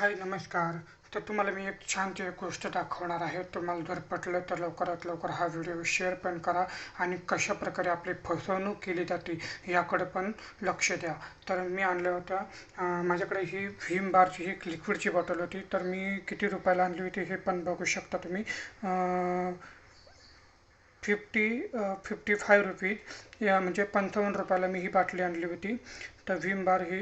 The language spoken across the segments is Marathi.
हाय नमस्कार. तर तुम्हाला मी एक छानची एक गोष्ट दाखवणार आहे. तुम्हाला जर पटलं तर लवकरात लवकर हा व्हिडिओ शेअर पण करा आणि कशा प्रकारे आपली फसवणूक केली जाते याकडे पण लक्ष द्या. तर मी आणलं होतं माझ्याकडे ही व्हीम बारची ही लिक्विडची बॉटल होती. तर मी किती रुपयाला आणली होती हे पण बघू शकता तुम्ही. फिफ्टी फिफ्टी फाय रुपीज या म्हणजे पंचावन्न रुपयाला मी ही बाटली आणली होती. तर व्हीम बार ही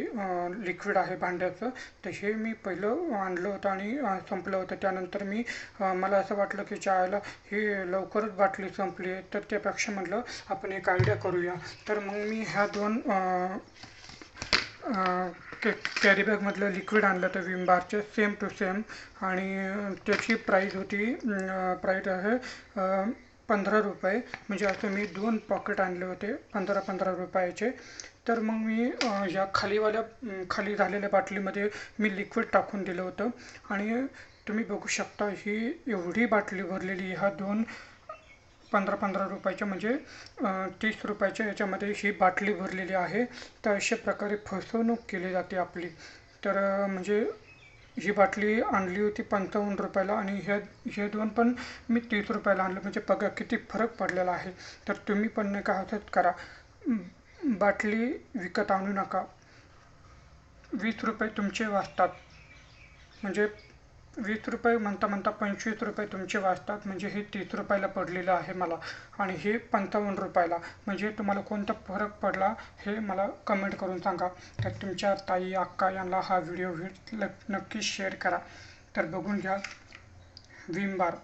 लिक्विड आहे भांड्याचं. तर हे मी पहिलं आणलं होतं आणि संपलं होतं. त्यानंतर मी मला असं वाटलं की चायला ही लवकरच बाटली संपली आहे. तर त्यापेक्षा म्हटलं आपण एक आयडिया करूया. तर मग मी ह्या दोन कॅ कॅरीबॅगमधलं लिक्विड आणलं तर विम बारचं. सेम टू सेम आणि त्याची प्राईज होती प्राईज आहे पंधरा रुपये. म्हणजे असं मी दोन पॉकेट आणले होते पंधरा पंधरा रुपयाचे. तर मग मी या खालीवाल्या खाली झालेल्या बाटलीमध्ये मी लिक्विड टाकून दिलं होतं. आणि तुम्ही बघू शकता ही एवढी बाटली भरलेली ह्या दोन पंधरा पंधरा रुपयाच्या म्हणजे तीस रुपयाच्या याच्यामध्ये ही बाटली भरलेली आहे. तर अशा प्रकारे फसवणूक केली जाते आपली. तर म्हणजे ही बाटली आणली होती पंचावन्न रुपयाला आणि हे हे दोन पण मी तीस रुपयाला आणलं. म्हणजे बघा किती फरक पडलेला आहे. तर तुम्ही पण नाही का असंच करा बाटली विकत आणू नका. वीस रुपये तुमचे वाचतात. म्हणजे वीस रुपये म्हणता म्हणता पंचवीस रुपये तुमचे वाचतात. म्हणजे हे तीस रुपयाला पडलेलं आहे मला. आणि हे पंचावन्न रुपयाला. म्हणजे तुम्हाला कोणता फरक पडला हे मला कमेंट करून सांगा. तर तुमच्या ताई अक्का यांना हा व्हिडिओ नक्की शेअर करा. तर बघून घ्या. Vim bar.